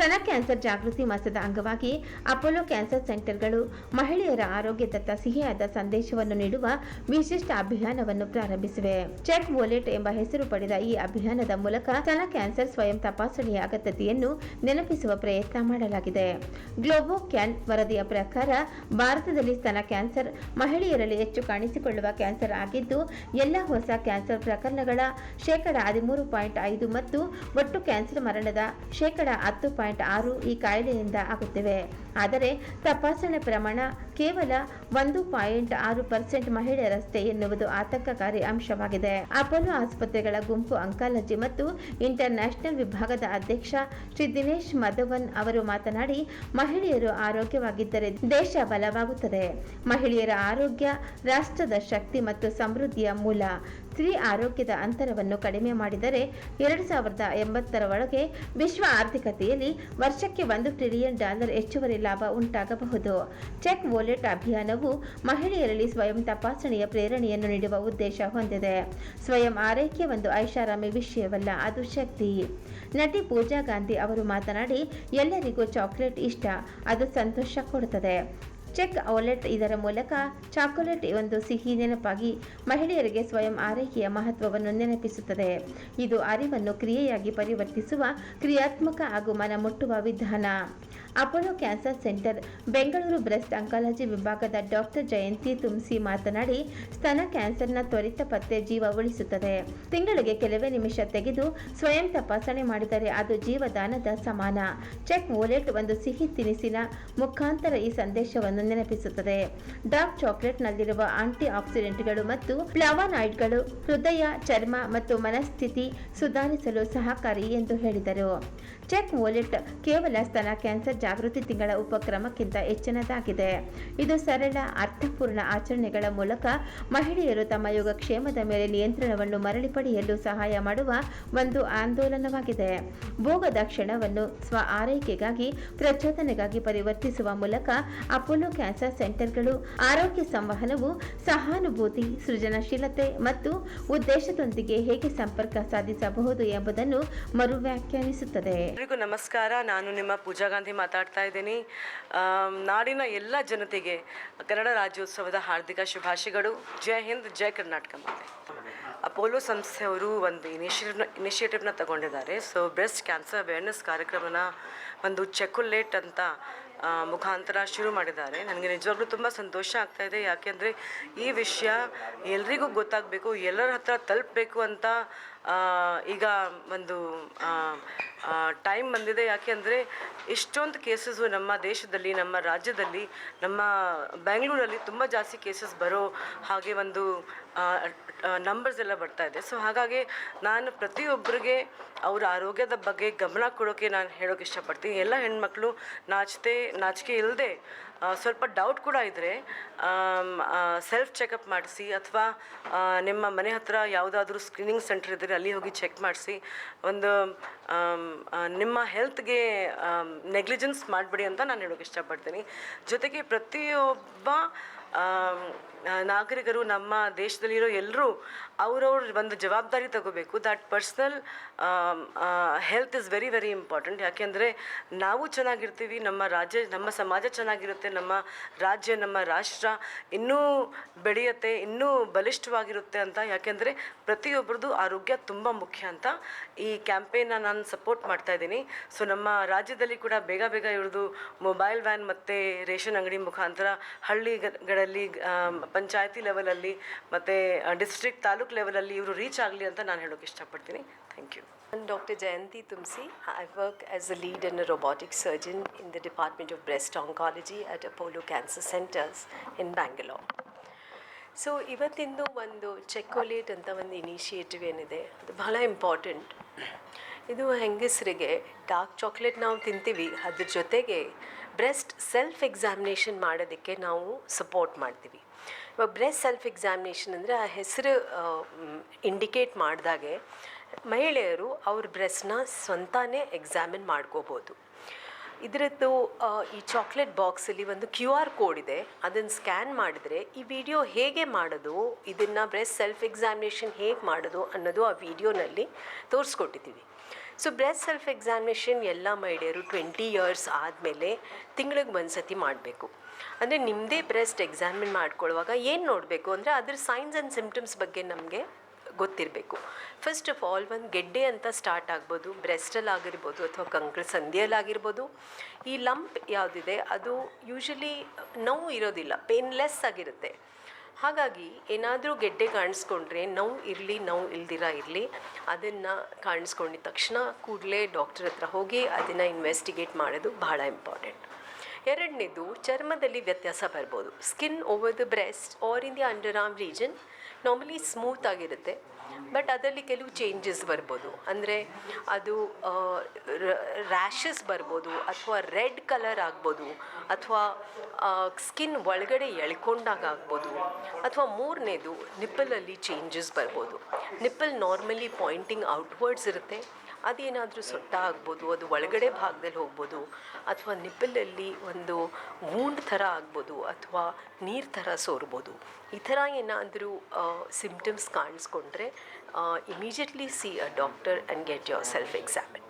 ಸ್ತನ ಕ್ಯಾನ್ಸರ್ ಜಾಗೃತಿ ಮಾಸದ ಅಂಗವಾಗಿ ಅಪೋಲೋ ಕ್ಯಾನ್ಸರ್ ಸೆಂಟರ್ಗಳು ಮಹಿಳೆಯರ ಆರೋಗ್ಯದತ್ತ ಸಿಹಿಯಾದ ಸಂದೇಶವನ್ನು ನೀಡುವ ವಿಶಿಷ್ಟ ಅಭಿಯಾನವನ್ನು ಪ್ರಾರಂಭಿಸಿವೆ. ಚೆಕ್ ವಾಲೆಟ್ ಎಂಬ ಹೆಸರು ಪಡೆದ ಈ ಅಭಿಯಾನದ ಮೂಲಕ ಸ್ತನ ಕ್ಯಾನ್ಸರ್ ಸ್ವಯಂ ತಪಾಸಣೆಯ ಅಗತ್ಯತೆಯನ್ನು ನೆನಪಿಸುವ ಪ್ರಯತ್ನ ಮಾಡಲಾಗಿದೆ. ಗ್ಲೋಬೋ ಕ್ಯಾನ್ ವರದಿಯ ಪ್ರಕಾರ ಭಾರತದಲ್ಲಿ ಸ್ತನ ಕ್ಯಾನ್ಸರ್ ಮಹಿಳೆಯರಲ್ಲಿ ಹೆಚ್ಚು ಕಾಣಿಸಿಕೊಳ್ಳುವ ಕ್ಯಾನ್ಸರ್ ಆಗಿದ್ದು, ಎಲ್ಲ ಹೊಸ ಕ್ಯಾನ್ಸರ್ ಪ್ರಕರಣಗಳ ಶೇಕಡ ಹದಿಮೂರು ಪಾಯಿಂಟ್ ಐದು ಮತ್ತು ಒಟ್ಟು ಕ್ಯಾನ್ಸರ್ ಮರಣದ ಶೇಕಡ ಹತ್ತು ಪಾಯಿಂಟ್ ಆರು ಈ ಕಾಯಿಲೆಯಿಂದ ಆಗುತ್ತಿವೆ. ಆದರೆ ತಪಾಸಣೆ ಪ್ರಮಾಣ ಕೇವಲ ಒಂದು ಪಾಯಿಂಟ್ ಆರು ಪರ್ಸೆಂಟ್ ಮಹಿಳೆಯರಷ್ಟೇ ಎನ್ನುವುದು ಆತಂಕಕಾರಿ ಅಂಶವಾಗಿದೆ. ಅಪೋಲೋ ಆಸ್ಪತ್ರೆಗಳ ಗುಂಪು ಅಂಕಾಲಜಿ ಮತ್ತು ಇಂಟರ್ ವಿಭಾಗದ ಅಧ್ಯಕ್ಷ ಶ್ರೀ ದಿನೇಶ್ ಮಧವನ್ ಅವರು ಮಾತನಾಡಿ, ಮಹಿಳೆಯರು ಆರೋಗ್ಯವಾಗಿದ್ದರೆ ದೇಶ ಬಲವಾಗುತ್ತದೆ. ಮಹಿಳೆಯರ ಆರೋಗ್ಯ, ರಾಷ್ಟ್ರದ ಶಕ್ತಿ ಮತ್ತು ಸಮೃದ್ಧಿಯ ಮೂಲ. ಸ್ತ್ರೀ ಆರೋಗ್ಯದ ಅಂತರವನ್ನು ಕಡಿಮೆ ಮಾಡಿದರೆ ಎರಡು ಸಾವಿರದ ಎಂಬತ್ತರ ಒಳಗೆ ವಿಶ್ವ ಆರ್ಥಿಕತೆಯಲ್ಲಿ ವರ್ಷಕ್ಕೆ ಒಂದು ಟ್ರಿಲಿಯನ್ ಡಾಲರ್ ಹೆಚ್ಚುವರಿ ಲಾಭ ಉಂಟಾಗಬಹುದು. ಚೆಕ್ ವಾಲೆಟ್ ಅಭಿಯಾನವು ಮಹಿಳೆಯರಲ್ಲಿ ಸ್ವಯಂ ತಪಾಸಣೆಯ ಪ್ರೇರಣೆಯನ್ನು ನೀಡುವ ಉದ್ದೇಶ ಹೊಂದಿದೆ. ಸ್ವಯಂ ಆರೈಕೆ ಒಂದು ಐಷಾರಾಮಿ ವಿಷಯವಲ್ಲ, ಅದು ಶಕ್ತಿ. ನಟಿ ಪೂಜಾ ಗಾಂಧಿ ಅವರು ಮಾತನಾಡಿ, ಎಲ್ಲರಿಗೂ ಚಾಕ್ಲೇಟ್ ಇಷ್ಟ, ಅದು ಸಂತೋಷ ಕೊಡುತ್ತದೆ. ಚೆಕ್ ಔಲೆಟ್ ಇದರ ಮೂಲಕ ಚಾಕೊಲೇಟ್ ಒಂದು ಸಿಹಿ ನೆನಪಾಗಿ ಮಹಿಳೆಯರಿಗೆ ಸ್ವಯಂ ಆರೈಕೆಯ ಮಹತ್ವವನ್ನು ನೆನಪಿಸುತ್ತದೆ. ಇದು ಅರಿವನ್ನು ಕ್ರಿಯೆಯಾಗಿ ಪರಿವರ್ತಿಸುವ ಕ್ರಿಯಾತ್ಮಕ ಹಾಗೂ ಮನಮುಟ್ಟುವ ವಿಧಾನ. Apollo cancer centre, Bengaluru breast oncology ವಿಭಾಗದ ಡಾಕ್ಟರ್ ಜಯಂತಿ ತುಮ್ಸಿ ಮಾತನಾಡಿ, ಸ್ತನ ಕ್ಯಾನ್ಸರ್ನ ತ್ವರಿತ ಪತ್ತೆ ಜೀವ ಉಳಿಸುತ್ತದೆ. ತಿಂಗಳಿಗೆ ಕೆಲವೇ ನಿಮಿಷ ತೆಗೆದು ಸ್ವಯಂ ತಪಾಸಣೆ ಮಾಡಿದರೆ ಅದು ಜೀವದಾನದ ಸಮಾನ. ಚೆಕ್ ವೋಲೆಟ್ ಒಂದು ಸಿಹಿ ತಿನಿಸಿನ ಮುಖಾಂತರ ಈ ಸಂದೇಶವನ್ನು ನೆನಪಿಸುತ್ತದೆ ಡಾರ್ಕ್ ಚಾಕ್ಲೇಟ್ನಲ್ಲಿರುವ ಆಂಟಿ ಆಕ್ಸಿಡೆಂಟ್ಗಳು ಮತ್ತು ಫ್ಲವಾನಾಯ್ಡ್ಗಳು ಹೃದಯ, ಚರ್ಮ ಮತ್ತು ಮನಸ್ಥಿತಿ ಸುಧಾರಿಸಲು ಸಹಕಾರಿ ಎಂದು ಹೇಳಿದರು. ಚೆಕ್ ವಾಲೆಟ್ ಕೇವಲ ಸ್ತನ ಕ್ಯಾನ್ಸರ್ ಜಾಗೃತಿ ತಿಂಗಳ ಉಪಕ್ರಮಕ್ಕಿಂತ ಹೆಚ್ಚಿನದಾಗಿದೆ. ಇದು ಸರಳ, ಅರ್ಥಪೂರ್ಣ ಆಚರಣೆಗಳ ಮೂಲಕ ಮಹಿಳೆಯರು ತಮ್ಮ ಯೋಗಕ್ಷೇಮದ ಮೇಲೆ ನಿಯಂತ್ರಣವನ್ನು ಮರಳಿ ಪಡೆಯಲು ಸಹಾಯ ಮಾಡುವ ಒಂದು ಆಂದೋಲನವಾಗಿದೆ. ಭೋಗದ ಕ್ಷಣವನ್ನು ಸ್ವ ಆರೈಕೆಗಾಗಿ, ಪ್ರಚೋದನೆಗಾಗಿ ಪರಿವರ್ತಿಸುವ ಮೂಲಕ ಅಪೋಲೋ ಕ್ಯಾನ್ಸರ್ ಸೆಂಟರ್ಗಳು, ಆರೋಗ್ಯ ಸಂವಹನವು, ಸಹಾನುಭೂತಿ, ಸೃಜನಶೀಲತೆ ಮತ್ತು ಉದ್ದೇಶದೊಂದಿಗೆ ಹೇಗೆ ಸಂಪರ್ಕ ಸಾಧಿಸಬಹುದು ಎಂಬುದನ್ನು ಮರು ವ್ಯಾಖ್ಯಾನಿಸುತ್ತದೆ ಎಲ್ರಿಗೂ ನಮಸ್ಕಾರ. ನಾನು ನಿಮ್ಮ ಪೂಜಾ ಗಾಂಧಿ ಮಾತಾಡ್ತಾ ಇದ್ದೀನಿ. ನಾಡಿನ ಎಲ್ಲ ಜನತೆಗೆ ಕನ್ನಡ ರಾಜ್ಯೋತ್ಸವದ ಹಾರ್ದಿಕ ಶುಭಾಶಯಗಳು. ಜೈ ಹಿಂದ್, ಜೈ ಕರ್ನಾಟಕ ಮಾತೆ. ಅಪೋಲೋ ಸಂಸ್ಥೆಯವರು ಒಂದು ಇನಿಷಿಯೇಟಿವ್ನ ಇನಿಷಿಯೇಟಿವ್ನ ತಗೊಂಡಿದ್ದಾರೆ. ಸೊ, ಬ್ರೆಸ್ಟ್ ಕ್ಯಾನ್ಸರ್ ಅವೇರ್ನೆಸ್ ಕಾರ್ಯಕ್ರಮನ ಒಂದು ಚೆಕುಲೇಟ್ ಅಂತ ಮುಖಾಂತರ ಶುರು ಮಾಡಿದ್ದಾರೆ. ನನಗೆ ನಿಜವಾಗ್ಲೂ ತುಂಬ ಸಂತೋಷ ಆಗ್ತಾ ಇದೆ. ಯಾಕೆಂದರೆ ಈ ವಿಷಯ ಎಲ್ರಿಗೂ ಗೊತ್ತಾಗಬೇಕು, ಎಲ್ಲರ ಹತ್ರ ತಲುಪಬೇಕು ಅಂತ ಈಗ ಒಂದು ಟೈಮ್ ಬಂದಿದೆ ಯಾಕೆಂದರೆ ಇಷ್ಟೊಂದು ಕೇಸಸ್ಸು ನಮ್ಮ ದೇಶದಲ್ಲಿ, ನಮ್ಮ ರಾಜ್ಯದಲ್ಲಿ, ನಮ್ಮ ಬೆಂಗಳೂರಲ್ಲಿ ತುಂಬ ಜಾಸ್ತಿ ಕೇಸಸ್ ಬರೋ ಹಾಗೆ ಒಂದು ನಂಬರ್ಸ್ ಎಲ್ಲ ಬರ್ತಾ ಇದೆ. ಸೊ ಹಾಗಾಗಿ ನಾನು ಪ್ರತಿಯೊಬ್ಬರಿಗೆ ಅವರ ಆರೋಗ್ಯದ ಬಗ್ಗೆ ಗಮನ ಕೊಡೋಕ್ಕೆ ನಾನು ಹೇಳೋಕೆ ಇಷ್ಟಪಡ್ತೀನಿ. ಎಲ್ಲ ಹೆಣ್ಮಕ್ಳು ನಾಚತೆ, ನಾಚಿಕೆ ಇಲ್ಲದೆ ಸ್ವಲ್ಪ ಡೌಟ್ ಕೂಡ ಇದ್ದರೆ ಸೆಲ್ಫ್ ಚೆಕಪ್ ಮಾಡಿಸಿ ಅಥವಾ ನಿಮ್ಮ ಮನೆ ಹತ್ರ ಯಾವುದಾದ್ರೂ ಸ್ಕ್ರೀನಿಂಗ್ ಸೆಂಟರ್ ಇದ್ದರೆ ಅಲ್ಲಿ ಹೋಗಿ ಚೆಕ್ ಮಾಡಿಸಿ. ಒಂದು ನಿಮ್ಮ ಹೆಲ್ತ್ಗೆ ನೆಗ್ಲಿಜೆನ್ಸ್ ಮಾಡಬೇಡಿ ಅಂತ ನಾನು ಹೇಳೋಕೆ ಇಷ್ಟಪಡ್ತೀನಿ. ಜೊತೆಗೆ ಪ್ರತಿಯೊಬ್ಬ ನಾಗರಿಕರು ನಮ್ಮ ದೇಶದಲ್ಲಿರೋ ಎಲ್ಲರೂ ಅವ್ರವ್ರ ಒಂದು ಜವಾಬ್ದಾರಿ ತಗೋಬೇಕು. That personal health is very very important ಯಾಕೆಂದರೆ ನಾವು ಚೆನ್ನಾಗಿರ್ತೀವಿ, ನಮ್ಮ ರಾಜ್ಯ, ನಮ್ಮ ಸಮಾಜ ಚೆನ್ನಾಗಿರುತ್ತೆ, ನಮ್ಮ ರಾಜ್ಯ, ನಮ್ಮ ರಾಷ್ಟ್ರ ಇನ್ನೂ ಬೆಳೆಯುತ್ತೆ, ಇನ್ನೂ ಬಲಿಷ್ಠವಾಗಿರುತ್ತೆ ಅಂತ. ಯಾಕೆಂದರೆ ಪ್ರತಿಯೊಬ್ಬರದ್ದು ಆರೋಗ್ಯ ತುಂಬ ಮುಖ್ಯ ಅಂತ ಈ ಕ್ಯಾಂಪೇನ್ನ ನಾನು ಸಪೋರ್ಟ್ ಮಾಡ್ತಾ ಇದ್ದೀನಿ. ಸೊ ನಮ್ಮ ರಾಜ್ಯದಲ್ಲಿ ಕೂಡ ಬೇಗ ಬೇಗ ಇವ್ರದ್ದು ಮೊಬೈಲ್ ವ್ಯಾನ್ ಮತ್ತು ರೇಷನ್ ಅಂಗಡಿ ಮುಖಾಂತರ ಲೆವೆಲ್ಗಳಲ್ಲಿ ಪಂಚಾಯತಿ ಲೆವೆಲಲ್ಲಿ ಮತ್ತು ಡಿಸ್ಟ್ರಿಕ್ಟ್ ತಾಲೂಕು ಲೆವೆಲಲ್ಲಿ ಇವರು ರೀಚ್ ಆಗಲಿ ಅಂತ ನಾನು ಹೇಳೋಕೆ ಇಷ್ಟಪಡ್ತೀನಿ. Thank you. ನಾನು doctor Jayanthi Thumsi I work as a lead in a robotic surgeon in the department of breast oncology at Apollo cancer centres in Bangalore so ಇವತ್ತಿಂದು ಒಂದು ಚೆಕ್ಕೊಲೇಟ್ ಅಂತ ಒಂದು ಇನಿಷಿಯೇಟಿವ್ ಏನಿದೆ, ಅದು ಬಹಳ ಇಂಪಾರ್ಟೆಂಟ್ ಇದು ಹೆಂಗಸರಿಗೆ ಡಾರ್ಕ್ ಚಾಕ್ಲೇಟ್ ನಾವು ತಿಂತೀವಿ, ಅದ್ರ ಜೊತೆಗೆ ಬ್ರೆಸ್ಟ್ ಸೆಲ್ಫ್ ಎಕ್ಸಾಮಿನೇಷನ್ ಮಾಡೋದಕ್ಕೆ ನಾವು ಸಪೋರ್ಟ್ ಮಾಡ್ತೀವಿ. ಇವಾಗ ಬ್ರೆಸ್ಟ್ ಸೆಲ್ಫ್ ಎಕ್ಸಾಮಿನೇಷನ್ ಅಂದರೆ ಆ ಹೆಸರು ಇಂಡಿಕೇಟ್ ಮಾಡಿದಾಗೆ ಮಹಿಳೆಯರು ಅವ್ರ ಬ್ರೆಸ್ಟ್ನ ಸ್ವಂತಾನೇ ಎಕ್ಸಾಮಿನ್ ಮಾಡ್ಕೋಬೋದು. ಇದರದ್ದು ಈ ಚಾಕ್ಲೇಟ್ ಬಾಕ್ಸಲ್ಲಿ ಒಂದು ಕ್ಯೂ ಆರ್ ಕೋಡ್ ಇದೆ. ಅದನ್ನು ಸ್ಕ್ಯಾನ್ ಮಾಡಿದರೆ ಈ ವಿಡಿಯೋ ಹೇಗೆ ಮಾಡೋದು, ಇದನ್ನು ಬ್ರೆಸ್ಟ್ ಸೆಲ್ಫ್ ಎಕ್ಸಾಮಿನೇಷನ್ ಹೇಗೆ ಮಾಡೋದು ಅನ್ನೋದು ಆ ವಿಡಿಯೋನಲ್ಲಿ ತೋರಿಸ್ಕೊಟ್ಟಿದ್ದೀವಿ. ಸೊ ಬ್ರೆಸ್ಟ್ ಸೆಲ್ಫ್ ಎಕ್ಸಾಮಿನೇಷನ್ ಎಲ್ಲ ಮಹಿಳೆಯರು ಟ್ವೆಂಟಿ ಇಯರ್ಸ್ ಆದಮೇಲೆ ತಿಂಗಳಿಗೆ ಒಂದು ಸತಿ ಮಾಡಬೇಕು. ಅಂದರೆ ನಿಮ್ಮದೇ ಬ್ರೆಸ್ಟ್ ಎಕ್ಸಾಮಿನ್ ಮಾಡ್ಕೊಳ್ಳುವಾಗ ಏನು ನೋಡಬೇಕು? ಅಂದರೆ ಅದ್ರ ಸೈನ್ಸ್ ಆ್ಯಂಡ್ ಸಿಮ್ಟಮ್ಸ್ ಬಗ್ಗೆ ನಮಗೆ ಗೊತ್ತಿರಬೇಕು. ಫಸ್ಟ್ ಆಫ್ ಆಲ್ ಒಂದು ಗೆಡ್ಡೆ ಅಂತ ಸ್ಟಾರ್ಟ್ ಆಗ್ಬೋದು ಬ್ರೆಸ್ಟಲ್ಲಿ ಆಗಿರ್ಬೋದು ಅಥವಾ ಕಂಕಳ ಸಂಧಿಯಲ್ಲಾಗಿರ್ಬೋದು ಈ ಲಂಪ್ ಯಾವುದಿದೆ, ಅದು ಯೂಶಲಿ ನೋವು ಇರೋದಿಲ್ಲ ಪೇನ್ಲೆಸ್ ಆಗಿರುತ್ತೆ. ಹಾಗಾಗಿ ಏನಾದರೂ ಗೆಡ್ಡೆ ಕಾಣಿಸ್ಕೊಂಡ್ರೆ ನೋವು ಇರಲಿ, ನೋವು ಇಲ್ದಿರ ಇರಲಿ, ಅದನ್ನು ಕಾಣಿಸ್ಕೊಂಡಿದ ತಕ್ಷಣ ಕೂಡಲೇ ಡಾಕ್ಟರ್ ಹತ್ರ ಹೋಗಿ ಅದನ್ನು ಇನ್ವೆಸ್ಟಿಗೇಟ್ ಮಾಡೋದು ಬಹಳ ಇಂಪಾರ್ಟೆಂಟ್ ಎರಡನೇದು ಚರ್ಮದಲ್ಲಿ ವ್ಯತ್ಯಾಸ ಬರ್ಬೋದು. Skin over the breast or in the underarm region normally smooth ಆಗಿರುತ್ತೆ ಬಟ್ ಅದರಲ್ಲಿ ಕೆಲವು ಚೇಂಜಸ್ ಬರ್ಬೋದು. ಅಂದರೆ ಅದು ರ್ಯಾಷಸ್ ಬರ್ಬೋದು, ಅಥವಾ ರೆಡ್ ಕಲರ್ ಆಗ್ಬೋದು, ಅಥವಾ ಸ್ಕಿನ್ ಒಳಗಡೆ ಎಳ್ಕೊಂಡಾಗ ಆಗ್ಬೋದು. ಅಥವಾ ಮೂರನೇದು ನಿಪ್ಪಲಲ್ಲಿ ಚೇಂಜಸ್ ಬರ್ಬೋದು. ನಿಪ್ಪಲ್ ನಾರ್ಮಲಿ ಪಾಯಿಂಟಿಂಗ್ ಔಟ್ವರ್ಡ್ಸ್ ಇರುತ್ತೆ. ಅದೇನಾದರೂ ಸೊಟ್ಟ ಆಗ್ಬೋದು ಅದು ಒಳಗಡೆ ಭಾಗದಲ್ಲಿ ಹೋಗ್ಬೋದು, ಅಥವಾ ನಿಪ್ಪಲಲ್ಲಿ ಒಂದು ವೂಂಡ್ ಥರ ಆಗ್ಬೋದು, ಅಥವಾ ನೀರು ಥರ ಸೋರ್ಬೋದು. ಈ ಥರ ಏನಾದರೂ symptoms ಕಾಣಿಸ್ಕೊಂಡ್ರೆ immediately see a doctor and get yourself examine